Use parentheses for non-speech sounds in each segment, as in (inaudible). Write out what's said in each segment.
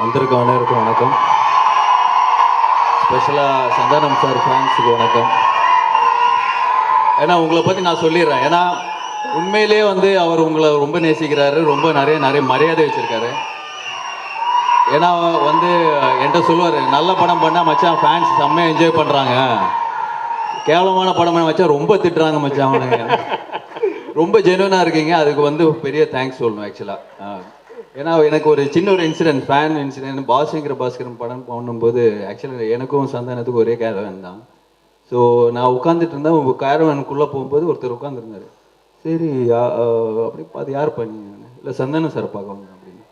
வந்திருக்க அனைவருக்கும் வணக்கம். ஸ்பெஷலாக சந்தானம் சார் ஃபேன்ஸுக்கு வணக்கம். ஏன்னா உங்களை பற்றி நான் சொல்லிடுறேன். ஏன்னா உண்மையிலேயே வந்து அவர் உங்களை ரொம்ப நேசிக்கிறாரு ரொம்ப நிறைய நிறைய மரியாதை வச்சுருக்காரு. ஏன்னா வந்து என்கிட்ட சொல்லுவார் நல்ல படம் பண்ணால் மச்சான் ஃபேன்ஸ் செம்மையாக என்ஜாய் பண்ணுறாங்க கேவலமான படம் பண்ண மச்சான் ரொம்ப திட்டுறாங்க மச்சான் அவனுங்க. ரொம்ப ஜெனுவனாக இருக்கீங்க. அதுக்கு வந்து பெரிய தேங்க்ஸ் சொல்லணும் ஆக்சுவலாக ஏன்னா எனக்கு ஒரு சின்ன ஒரு இன்சிடென்ட் ஃபேன் இன்சிடென்ட் பாஸ்ங்கிற பாஸ்கரன் படம் பண்ணும்போது ஆக்சுவலி எனக்கும் சந்தானத்துக்கும் ஒரே கேரவன் தான். ஸோ நான் உட்காந்துட்டு இருந்தேன். உங்கள் கேரவனுக்குள்ளே போகும்போது ஒருத்தர் உட்காந்துருந்தாரு சரி அப்படி பார்த்து யார் பண்ணி? இல்லை சந்தானம் சார் பார்க்கணும் அப்படின்னு.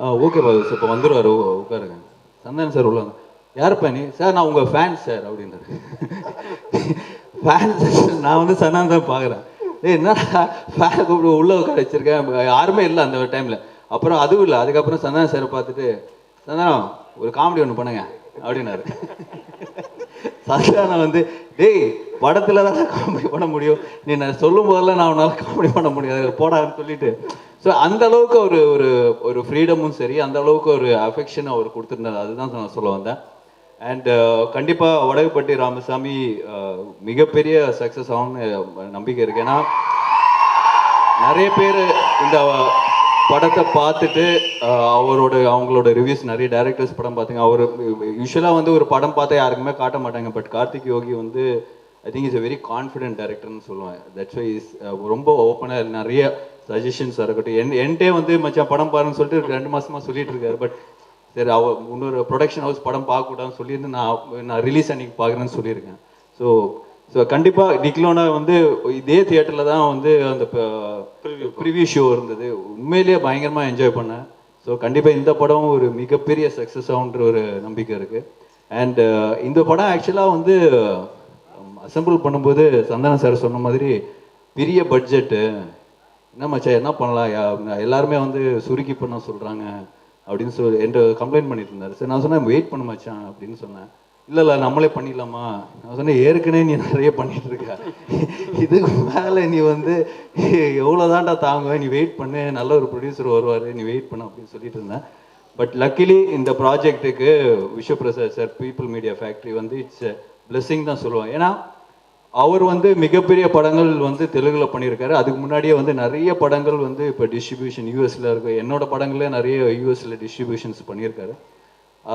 ஆ ஓகே சார் இப்போ வந்துடுவார் உட்காருங்க. சந்தானம் சார் உள்ள யார் பண்ணி? சார் நான் உங்கள் ஃபேன் சார் அப்படின்னாரு ஃபேன் (laughs) நான் வந்து சந்தானம் தான் பார்க்குறேன். ஏய் என்ன ஃபேன் கூப்பிட்டு உள்ளே உட்கார வச்சிருக்கேன் யாருமே இல்லை அந்த டைமில் அப்புறம் அதுவும் இல்லை அதுக்கப்புறம் சந்தானம் சார் பார்த்துட்டு சந்தானம் ஒரு காமெடி ஒன்று பண்ணுங்க அப்படின்னாரு. சந்தானம் வந்து டேய் படத்தில் தான் காமெடி பண்ண முடியும். நீ நான் சொல்லும் போதெல்லாம் நான் உன்னால் காமெடி பண்ண முடியாது. போடான்னு சொல்லிட்டு. ஸோ அந்த அளவுக்கு ஒரு ஒரு ஒரு ஃப்ரீடமும் சரி அந்த அளவுக்கு ஒரு அஃபெக்ஷன் அவர் கொடுத்துருந்தாரு. அதுதான் நான் சொல்ல வந்தேன். அண்ட் uh, கண்டிப்பாக வடகுப்பட்டி ராமசாமி uh, மிகப்பெரிய சக்ஸஸ் ஆகும்னு நம்பிக்கை இருக்கு. ஏன்னா நிறைய பேர் இந்த படத்தை பார்த்துட்டு அவரோட அவங்களோட ரிவ்யூஸ் நிறைய டேரக்டர்ஸ் படம் பார்த்துங்க. அவர் யூஸ்வலாக வந்து ஒரு படம் பார்த்தா யாருக்குமே காட்ட மாட்டாங்க. பட் கார்த்திக் யோகி வந்து I think is a very confident டேரக்டர்னு சொல்லுவேன். தட்ஸ் வை இஸ் ரொம்ப ஓப்பனாக நிறைய சஜஷன்ஸாக இருக்கட்டும் என் என்கிட்டே வந்து மச்சான் படம் பாருன்னு சொல்லிட்டு ரெண்டு மாதமாக சொல்லிட்டு இருக்காரு. பட் சரி அவ இன்னொரு ப்ரொடக்ஷன் ஹவுஸ் படம் பார்க்கக்கூடாதுன்னு சொல்லியிருந்து நான் நான் ரிலீஸ் அன்னைக்கு பார்க்குறேன்னு சொல்லியிருக்கேன். ஸோ ஸோ கண்டிப்பாக டிக்லோனா வந்து இதே தியேட்டரில் தான் வந்து அந்த ப்ரிவியூ ஷோ இருந்தது. உண்மையிலேயே பயங்கரமாக என்ஜாய் பண்ணேன். ஸோ கண்டிப்பாக இந்த படம் ஒரு மிகப்பெரிய சக்ஸஸ் ஆகுன்ற ஒரு நம்பிக்கை இருக்குது அண்ட் இந்த படம் ஆக்சுவலாக வந்து அசெம்பிள் பண்ணும்போது சந்தானம் சார் சொன்ன மாதிரி பெரிய பட்ஜெட்டு என்ன மச்சான் என்ன பண்ணலாம் எல்லாருமே வந்து சுருக்கி பண்ண சொல்கிறாங்க அப்படின்னு சொல்லி என்கிட்ட கம்ப்ளைண்ட் பண்ணிட்டு இருந்தாரு. சரி நான் சொன்னேன் வெயிட் பண்ண மச்சான் அப்படின்னு சொன்னேன். இல்லை இல்லை நம்மளே பண்ணிடலாமா? நான் சொன்னேன் ஏற்கனவே நீ நிறைய பண்ணிட்டு இருக்க இதுக்கு மேலே நீ வந்து எவ்வளோதான்டா தாங்க நீ வெயிட் பண்ணு நல்ல ஒரு ப்ரொடியூசர் வருவார் நீ வெயிட் பண்ண அப்படின்னு சொல்லிட்டு இருந்தேன். பட் லக்கிலி இந்த ப்ராஜெக்ட்டுக்கு Vishwaprasad sir people media factory வந்து இட்ஸ் பிளெஸ்ஸிங் தான் சொல்லுவேன் ஏன்னா அவர் வந்து மிகப்பெரிய படங்கள் வந்து தெலுங்குல பண்ணியிருக்காரு. அதுக்கு முன்னாடியே வந்து நிறைய படங்கள் வந்து இப்போ டிஸ்ட்ரிபியூஷன் யூஎஸ்ல இருக்கு. என்னோட படங்களே நிறைய யூஎஸ்ல டிஸ்ட்ரிபியூஷன்ஸ் பண்ணியிருக்காரு.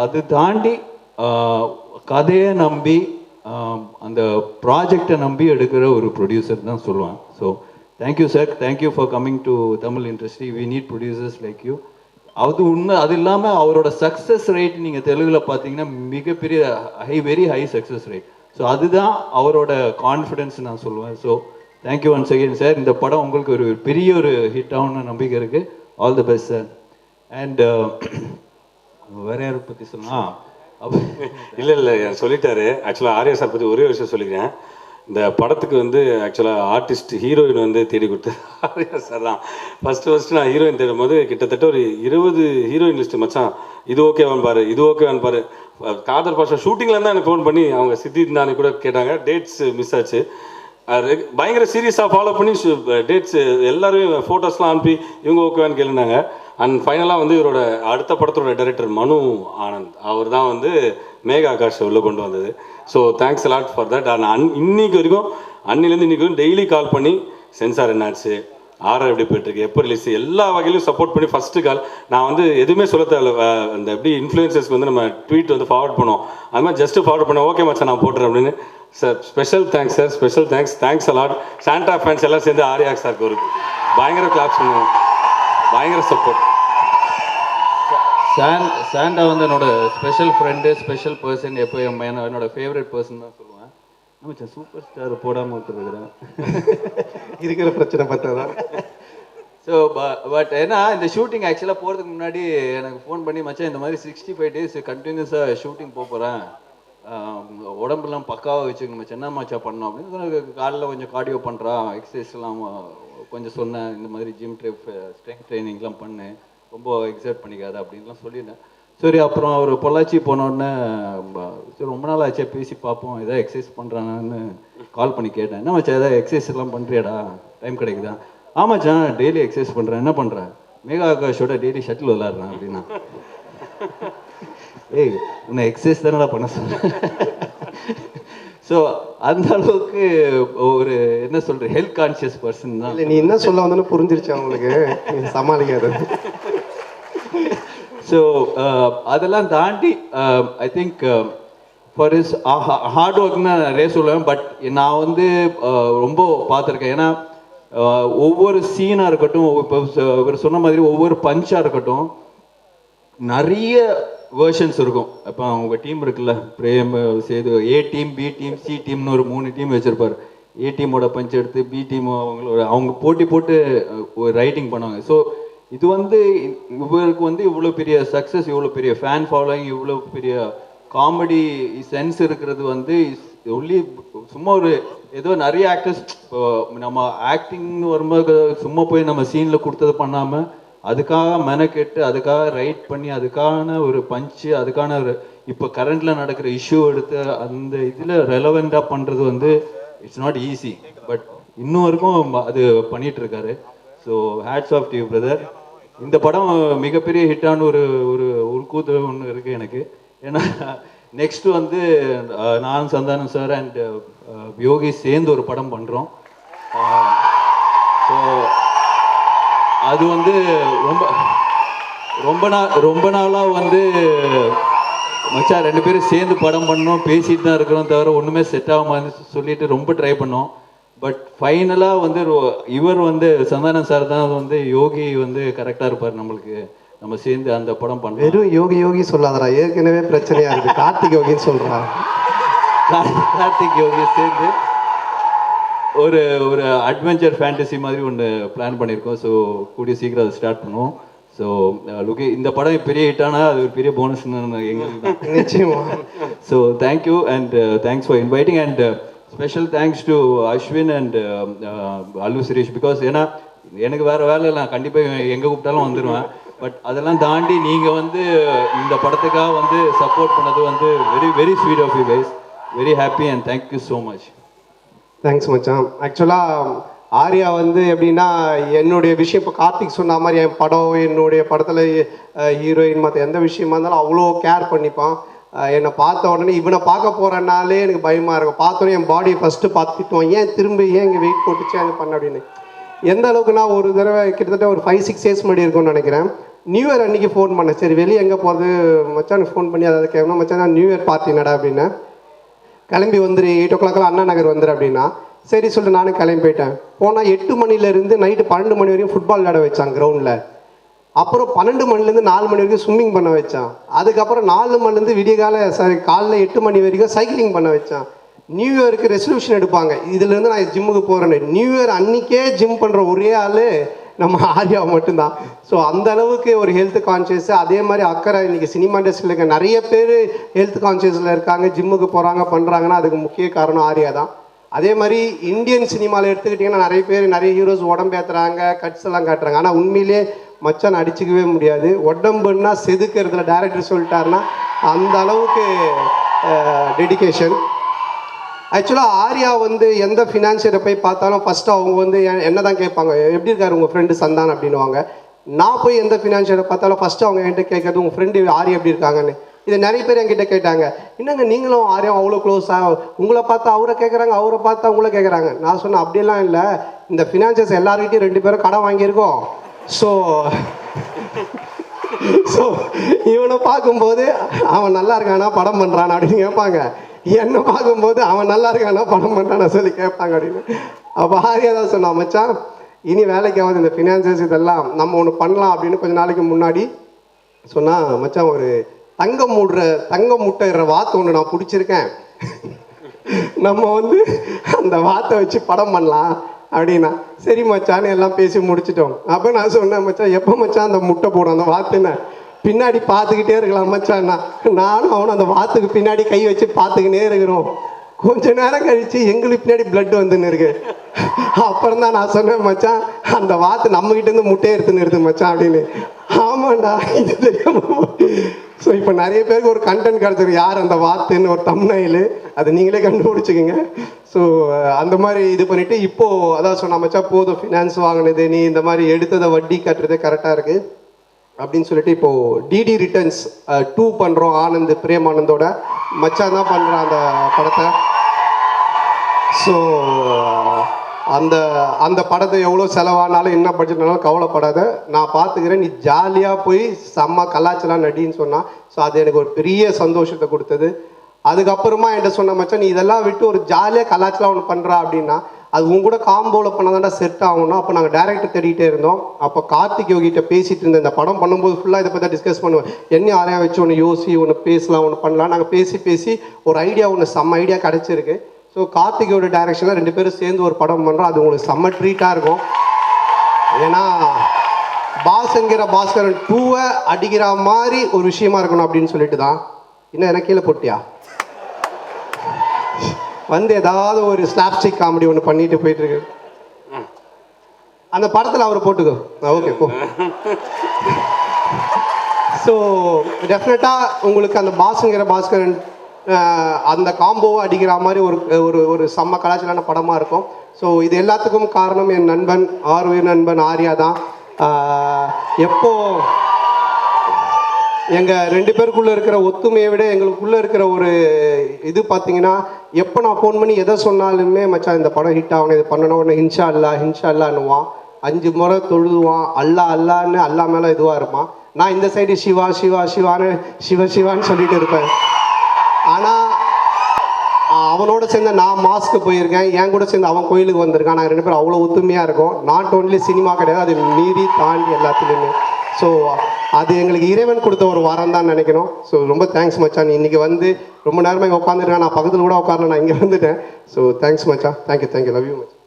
அது தாண்டி கதையை நம்பி அந்த ப்ராஜெக்டை நம்பி எடுக்கிற ஒரு ப்ரொடியூசர் தான் சொல்லுவேன் so thank you sir thank you for coming to Tamil industry we need producers like you அது உண்மை அது இல்லாமல் அவரோட சக்ஸஸ் ரேட் நீங்கள் தெலுங்கில் பார்த்தீங்கன்னா மிகப்பெரிய high very high success rate so அதுதான் அவரோட கான்ஃபிடென்ஸ் நான் சொல்லுவேன். So thank you once again sir இந்த படம் உங்களுக்கு ஒரு பெரிய ஒரு ஹிட் ஆகும்னு நம்பிக்கை இருக்குது all the best sir and வேற யாரை பற்றி சொன்னால் இல்லை இல்லை சொல்லிட்டாரு. ஆக்சுவலாக ஆர்யா சார் பற்றி ஒரே விஷயம் சொல்லிக்கிறேன். இந்த படத்துக்கு வந்து ஆக்சுவலாக ஆர்டிஸ்ட் ஹீரோயின் வந்து தேடி கொடுத்து (laughs) ஆர்யா சார் தான். ஃபஸ்ட்டு ஃபஸ்ட்டு நான் ஹீரோயின் தேடும் போது கிட்டத்தட்ட ஒரு இருபது ஹீரோயின் லிஸ்ட்டு மச்சான். இது ஓகேவான்னு பாரு இது ஓகேவான்னு பாரு. காதர் பாஷா ஷூட்டிங்ல தான் எனக்கு ஃபோன் பண்ணி அவங்க சித்தி நானே கூட கேட்டாங்க. டேட்ஸ் மிஸ் ஆச்சு. அது பயங்கர சீரியஸாக ஃபாலோ பண்ணி டேட்ஸ் எல்லாருமே ஃபோட்டோஸ்லாம் அனுப்பி இவங்க ஓகேவான்னு கேளுனாங்க அண்ட் ஃபைனலாக வந்து இவரோட அடுத்த படத்தோட டைரக்டர் மனு ஆனந்த். அவர் தான் வந்து மேகா ஆகாஷ் உள்ளே கொண்டு வந்தது. So thanks lot for that and an இன்னைக்கு வரைக்கும் அன்னிலேருந்து இன்னைக்கு வரைக்கும் டெய்லி கால் பண்ணி சென்சார் என்னாச்சு ஆர்ஆர் எப்படி போயிட்டுருக்கு எப்போ ரிலீஸ் எல்லா வகையிலும் சப்போர்ட் பண்ணி ஃபஸ்ட்டு கால் நான் வந்து எதுவுமே சொல்ல தேவையில்ல. அந்த எப்படி இன்ஃப்ளூயன்சர்ஸ்க்கு வந்து நம்ம ட்வீட் வந்து ஃபார்வர்ட் பண்ணோம் அது மாதிரி ஜஸ்ட் ஃபார்வர்ட் பண்ண ஓகே மச்சா நான் போட்டுறேன் அப்படின்னு. Sir special thanks sir special thanks thanks a lot Santa fans எல்லாம் சேர்ந்து ஆரியாக் சாருக்கு ஒரு பயங்கர கிளாப்ஸ் பண்ணுவோம். பயங்கர சப்போர்ட் சான் சாண்டா வந்து என்னோட ஸ்பெஷல் ஃப்ரெண்டு ஸ்பெஷல் பர்சன் எப்போ என் என்னோட ஃபேவரட் பர்சன் தான் சொல்லுவேன். நம்ம சூப்பர் ஸ்டார் போடாமல் இருக்கிறேன் இருக்கிற பிரச்சனை பார்த்தா ஸோ பட் ஏன்னா இந்த ஷூட்டிங் ஆக்சுவலாக போகிறதுக்கு முன்னாடி எனக்கு ஃபோன் பண்ணி மச்சான் இந்த மாதிரி சிக்ஸ்டி ஃபைவ் டேஸ் கண்டினியூஸாக ஷூட்டிங் போக போகிறேன் உடம்புலாம் பக்காவாக வச்சுக்கணும் மச்சான். என்ன மச்சா பண்ணோம் அப்படின்னு காலைல கொஞ்சம் கார்டியோ பண்ணுறான் எக்ஸசைஸ்லாம் கொஞ்சம் சொன்னேன் இந்த மாதிரி ஜிம் ட்ரிப் ஸ்ட்ரென்த் ட்ரைனிங்லாம் பண்ணு ரொம்ப எக்ஸைட் பண்ணிக்காத அப்படின்லாம் சொல்லியிருந்தேன். சரி அப்புறம் அவர் பொள்ளாச்சி போனோடனே சரி ரொம்ப நாள் ஆச்சே பேசி பார்ப்போம் ஏதாவது எக்ஸசைஸ் பண்ணுறானான்னு கால் பண்ணி கேட்டேன். என்ன மச்சான் ஏதாவது எக்ஸசைஸ் எல்லாம் பண்ணுறியாடா டைம் கிடைக்குதா? ஆமாச்சான் டெய்லி எக்ஸசைஸ் பண்ணுறேன் என்ன பண்ணுறேன் மேகா ஆகாஷோட டெய்லி ஷட்டில் விளாட்றேன் அப்படின்னா. ஏய் உன்னை எக்ஸசைஸ் தானடா பண்ண சொன்னேன் ஸோ அந்த அளவுக்கு ஒரு என்ன சொல்ற ஹெல்த் கான்ஷியஸ் பர்சன் தான். இல்லை நீ என்ன சொல்ல வந்தோன்னு புரிஞ்சிருச்சு அவங்களுக்கு சமாளிக்காது. ஸோ அதெல்லாம் தாண்டி I think for is hard ஒர்க்னு நான் நிறைய சொல்லுவேன் பட் நான் வந்து uh, ரொம்ப பார்த்துருக்கேன். ஏன்னா uh, ஒவ்வொரு சீனாக இருக்கட்டும் இப்போ இவர் சொன்ன மாதிரி ஒவ்வொரு பஞ்சாக இருக்கட்டும் நிறைய வேர்ஷன்ஸ் இருக்கும். இப்போ அவங்க டீம் இருக்குல்ல Prem Sethu A team B team C டீம்னு ஒரு மூணு டீம் வச்சுருப்பார். ஏ டீமோட பஞ்ச் எடுத்து பி டீம் அவங்களோட அவங்க போட்டி போட்டு ஒரு ரைட்டிங் பண்ணுவாங்க. ஸோ இது வந்து இவருக்கு வந்து இவ்வளோ பெரிய சக்ஸஸ் இவ்வளோ பெரிய ஃபேன் ஃபாலோயிங் இவ்வளோ பெரிய காமெடி சென்ஸ் இருக்கிறது வந்து ஒன்லி சும்மா ஒரு ஏதோ நிறைய ஆக்டர்ஸ் இப்போ நம்ம ஆக்டிங்னு வரும்போது சும்மா போய் நம்ம சீனில் கொடுத்தது பண்ணாமல் அதுக்காக மெனக்கெட்டு அதுக்காக ரைட் பண்ணி அதுக்கான ஒரு பஞ்சு அதுக்கான ஒரு இப்போ கரண்டில் நடக்கிற இஷ்யூ எடுத்து அந்த இதில் ரெலவெண்ட்டாக பண்ணுறது வந்து இட்ஸ் நாட் ஈஸி பட் இன்னும் வரைக்கும் அது பண்ணிட்டு இருக்காரு. So hats off to brother இந்த படம் மிகப்பெரிய ஹிட்டான ஒரு ஒரு உள்கூத்து ஒன்று இருக்கு எனக்கு. ஏன்னா நெக்ஸ்ட் வந்து நான் சந்தானம் சார் அண்ட் யோகி சேர்ந்து ஒரு படம் பண்ணுறோம் ஸோ அது வந்து ரொம்ப ரொம்ப நாள் ரொம்ப நாளாக வந்து மச்சான் ரெண்டு பேரும் சேர்ந்து படம் பண்ணோம் பேசிட்டு தான் இருக்கிறோம் தவிர ஒன்றுமே செட் ஆகாம சொல்லிட்டு ரொம்ப ட்ரை பண்ணோம். பட் ஃபைனலாக வந்து இவர் வந்து சந்தானம் சார் தான் வந்து யோகி வந்து கரெக்டாக இருப்பார் நம்மளுக்கு. நம்ம சேர்ந்து அந்த படம் பண்ணோம். வெறும் யோகி யோகி சொல்லாதடா. ஏற்கனவே பிரச்சனையா இருக்கு கார்த்திக் யோகின்னு சொல்றா. கார்த்திக் யோகி சேர்ந்து ஒரு ஒரு அட்வென்ச்சர் ஃபேண்டசி மாதிரி ஒன்று பிளான் பண்ணியிருக்கோம் ஸோ கூடிய சீக்கிரம் அதை ஸ்டார்ட் பண்ணுவோம். ஸோ லுக்கி இந்த படம் பெரிய ஹிட் ஆனால் அது ஒரு பெரிய போனஸ்னு எங்களுக்கு தான். (laughs) நிச்சயமா. So thank you and thanks for inviting and special thanks to Ashwin and Allu Suresh because ஏன்னா எனக்கு வேற வேலை இல்லை. கண்டிப்பாக எங்கே கூப்பிட்டாலும் வந்துடுவேன் பட் அதெல்லாம் தாண்டி நீங்கள் வந்து இந்த படத்துக்காக வந்து சப்போர்ட் பண்ணது வந்து very very sweet of you guys very happy and thank you so much thanks மச்சான். ஆக்சுவலாக ஆர்யா வந்து எப்படின்னா என்னுடைய விஷயம் இப்போ கார்த்திக் சொன்ன மாதிரி என் படம் என்னுடைய படத்தில் ஹீரோயின் மற்ற எந்த விஷயமா இருந்தாலும் அவ்வளோ கேர் பண்ணிப்பான். என்னை பார்த்த உடனே இவனை பார்க்க போகிறனாலே எனக்கு பயமாக இருக்கும். பார்த்தோன்னே என் பாடியை ஃபஸ்ட்டு பார்த்துட்டுவான் ஏன் திரும்ப ஏன் இங்கே வெயிட் போட்டுச்சு? அது பண்ண அப்படின்னு. எந்த அளவுக்கு நான் ஒரு தடவை கிட்டத்தட்ட ஒரு ஃபைவ் சிக்ஸ் இயர்ஸ் முன்னாடி இருக்கும்னு நினைக்கிறேன். நியூ இயர் அன்றைக்கி ஃபோன் பண்ணேன். சரி வெளியே எங்கே போகிறது மச்சான் ஃபோன் பண்ணி அதாவது கேட்கணும் மச்சான் நான் நியூ இயர் பார்ட்டி அப்படின்னு. கிளம்பி வந்துரு எயிட் ஓ கிளாக்லாம் அண்ணா நகர் வந்துரு அப்படின்னா சரி சொல்லிட்டு நானும் கிளம்பி போயிட்டேன். போனால் எட்டு மணிலேருந்து நைட்டு பன்னெண்டு மணி வரையும் ஃபுட்பால் விளையாட வச்சான் கிரவுண்டில் அப்புறம் பன்னெண்டு மணிலேருந்து நாலு மணி வரைக்கும் ஸ்விம்மிங் பண்ண வச்சான். அதுக்கப்புறம் நாலு மணிலேருந்து விடிய காலை சாரி காலைல எட்டு மணி வரைக்கும் சைக்கிளிங் பண்ண வச்சான். நியூ இயருக்கு ரெசல்யூஷன் எடுப்பாங்க. இதுலேருந்து நான் ஜிம்முக்கு போகிறேன்னு நியூ இயர் அன்றைக்கே ஜிம் பண்ணுற ஒரே ஆள் நம்ம ஆர்யா மட்டும்தான். ஸோ அந்த அளவுக்கு ஒரு ஹெல்த் கான்ஷியஸ் அதே மாதிரி அக்கறை இன்னைக்கு சினிமா இண்டஸ்ட்ரியில் இருக்க நிறைய பேர் ஹெல்த் கான்ஷியஸில் இருக்காங்க ஜிம்முக்கு போகிறாங்க பண்ணுறாங்கன்னா அதுக்கு முக்கிய காரணம் ஆர்யா தான். அதே மாதிரி இந்தியன் சினிமாவில் எடுத்துக்கிட்டிங்கன்னா நிறைய பேர் நிறைய ஹீரோஸ் உடம்பேற்றுறாங்க கட்ஸ் எல்லாம் காட்டுறாங்க. ஆனால் உண்மையிலே மச்சான் அடிச்சுக்கவே முடியாது. உடம்புன்னா செதுக்கிறதுல டேரக்டர் சொல்லிட்டாருன்னா அந்த அளவுக்கு டெடிகேஷன் ஆக்சுவலாக ஆர்யா வந்து எந்த ஃபினான்ஷியரை போய் பார்த்தாலும் ஃபஸ்ட்டு அவங்க வந்து என்ன தான் கேட்பாங்க எப்படி இருக்காரு உங்கள் ஃப்ரெண்டு சந்தான்? அப்படின்னுவாங்க. நான் போய் எந்த ஃபினான்ஷியரை பார்த்தாலும் ஃபஸ்ட்டு அவங்க என்கிட்ட கேட்கறது உங்கள் ஃப்ரெண்டு ஆர்யா எப்படி இருக்காங்கன்னு? இதை நிறைய பேர் என்கிட்ட கேட்டாங்க. என்னங்க நீங்களும் ஆர்யா அவ்வளோ க்ளோஸாக உங்களை பார்த்தா அவரை கேட்குறாங்க அவரை பார்த்தா உங்களை கேட்குறாங்க. நான் சொன்னேன் அப்படிலாம் இல்லை. இந்த ஃபினான்ஷியர்ஸ் எல்லாருக்கிட்டையும் ரெண்டு பேரும் கடன் வாங்கியிருக்கோம். ஸோ ஸோ இவனை பார்க்கும்போது அவன் நல்லா இருக்கானா? படம் பண்ணுறான் அப்படின்னு கேட்பாங்க. என்னை பார்க்கும்போது அவன் நல்லா இருக்கானா படம் பண்ணுறானா சொல்லி கேட்பாங்க அப்படின்னு. அப்போ ஆரியா தான் சொன்னான் மச்சான் இனி வேலைக்கு இந்த ஃபினான்சஸ் இதெல்லாம் நம்ம ஒன்று பண்ணலாம் அப்படின்னு கொஞ்ச நாளைக்கு முன்னாடி சொன்னா மச்சான் ஒரு தங்கம் மூடுற தங்கம் முட்டைற வாத்து ஒன்று நான் பிடிச்சிருக்கேன். நம்ம வந்து அந்த வாத்தை வச்சு படம் பண்ணலாம் அப்படின்னா. சரி மச்சான்னு எல்லாம் பேசி முடிச்சிட்டோம். அப்போ நான் சொன்னேன் மச்சான் எப்போ மச்சான் அந்த முட்டை போடும் அந்த வாத்துன்னு? பின்னாடி பார்த்துக்கிட்டே இருக்கலாம் மச்சான்னா நானும் அவனும் அந்த வாத்துக்கு பின்னாடி கை வச்சு பார்த்துக்கினே இருக்கிறோம். கொஞ்ச நேரம் கழிச்சு எங்களுக்கு பின்னாடி பிளட் வந்துன்னு இருக்கு. அப்புறம் தான் நான் சொன்னேன் மச்சான் அந்த வாத்து நம்ம கிட்ட இருந்து முட்டையை எடுத்துன்னு இருக்கு மச்சான் அப்படின்னு. ஆமாண்டா இது தெரியாம ஸோ இப்போ நிறைய பேருக்கு ஒரு கண்டென்ட் கிடச்சிருக்கு. யார் அந்த வாத்துன்னு ஒரு தம்னையில் அது நீங்களே கண்டுபிடிச்சிக்கோங்க. ஸோ அந்த மாதிரி இது பண்ணிவிட்டு இப்போது அதான் சொன்ன மச்சா போதும். ஃபினான்ஸ் வாங்கினது நீ இந்த மாதிரி எடுத்ததை வட்டி கட்டுறது கரெக்டாக இருக்குது அப்படின்னு சொல்லிட்டு இப்போ டிடி ரிட்டர்ன்ஸ் டூ பண்ணுறோம் ஆனந்த் பிரேமானந்தோட. மச்சான் தான் பண்ணுறான் அந்த படத்தை. ஸோ அந்த அந்த படத்தை எவ்வளோ செலவானாலும் என்ன பட்ஜெட்னாலும் கவலைப்படாத. நான் பார்த்துக்கிறேன் நீ ஜாலியாக போய் செம்ம கலாச்சலாம் நடின்னு சொன்னான் ஸோ அது எனக்கு ஒரு பெரிய சந்தோஷத்தை கொடுத்தது. அதுக்கப்புறமா என்கிட்ட சொன்ன மச்சான் நீ இதெல்லாம் விட்டு ஒரு ஜாலியாக கலாச்சலாம் ஒன்று பண்ணுறா அப்படின்னா அது உங்க கூட காம்போவில் பண்ணாதான்டா செட் ஆகணும் அப்போ நாங்கள் டேரக்டர் தேடிட்டே இருந்தோம். அப்போ கார்த்திக் யோகிட்ட பேசிட்டு இருந்தேன் இந்த படம் பண்ணும்போது ஃபுல்லாக இதை பற்றி டிஸ்கஸ் பண்ணுவேன். என்ன யாரையா வச்சு ஒன்று யோசி ஒன்று பேசலாம் ஒன்று பண்ணலாம். நாங்கள் பேசி பேசி ஒரு ஐடியா ஒன்று செம்ம ஐடியா கிடச்சிருக்கு. ஸோ கார்த்திகோட டைரக்ஷனில் ரெண்டு பேரும் சேர்ந்து ஒரு படம் பண்ணுறோம் அது உங்களுக்கு செம்ம ட்ரீட்டாக இருக்கும். ஏன்னா பாஸ்ங்கிற பாஸ்கரன் டூவை அடிக்கிற மாதிரி ஒரு விஷயமா இருக்கணும் அப்படின்னு சொல்லிட்டு தான் இன்னும் எனக்கு கீழே போட்டியா? வந்து ஏதாவது ஒரு ஸ்னாப்ஸ்டிக் காமெடி ஒன்று பண்ணிட்டு போயிட்டு இருக்கு அந்த படத்தில் அவர் போட்டுக்கோ. ஓகே போ. ஸோ டெஃபினட்டாக உங்களுக்கு அந்த பாஸுங்கிற பாஸ்கரன் அந்த காம்போவை அடிக்கிற மாதிரி ஒரு ஒரு ஒரு செம்ம கலாச்சாரான படமாக இருக்கும். ஸோ இது எல்லாத்துக்கும் காரணம் என் நண்பன் ஆர்வீர் நண்பன் ஆர்யா தான். எப்போது எப்போ எங்கள் ரெண்டு பேருக்குள்ளே இருக்கிற ஒத்துமையை விட எங்களுக்குள்ளே இருக்கிற ஒரு இது பார்த்தீங்கன்னா எப்போ நான் ஃபோன் பண்ணி எதை சொன்னாலுமே மச்சான் இந்த படம் ஹிட் ஆகணும் இது பண்ணணும் உடனே ஹின்ஷா அல்லா ஹின்ஷா அல்லான்னுவான் அஞ்சு முறை தொழுதுவான். அல்லா அல்லான்னு அல்லா மேலே இதுவாக இருப்பான். நான் இந்த சைடு சிவா சிவா சிவான்னு சிவ சிவான்னு சொல்லிட்டு இருப்பேன். ஆனால் அவனோட சேர்ந்து நான் மாஸ்க்கு போயிருக்கேன். என் கூட சேர்ந்து அவன் கோயிலுக்கு வந்திருக்கான். நாங்கள் ரெண்டு பேரும் அவ்வளோ ஒத்துமையாக இருக்கோம். நாட் ஓன்லி சினிமா கிடையாது அது மீறி தாண்டி எல்லாத்துலேயுமே. ஸோ அது எங்களுக்கு இறைவன் கொடுத்த ஒரு வரம் தான் நினைக்கிறோம் ஸோ ரொம்ப தேங்க்ஸ் மச்சான். நீ இன்னைக்கு வந்து ரொம்ப நேரமாக இங்கே உட்காந்துருக்கேன் நான் பக்கத்தில் கூட உட்காரல நான் இங்கே வந்துட்டேன். ஸோ தேங்க்ஸ் மச்சான். Thank you thank you love you மச்சான்.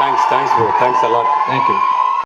Thanks thanks bro thanks a lot thank you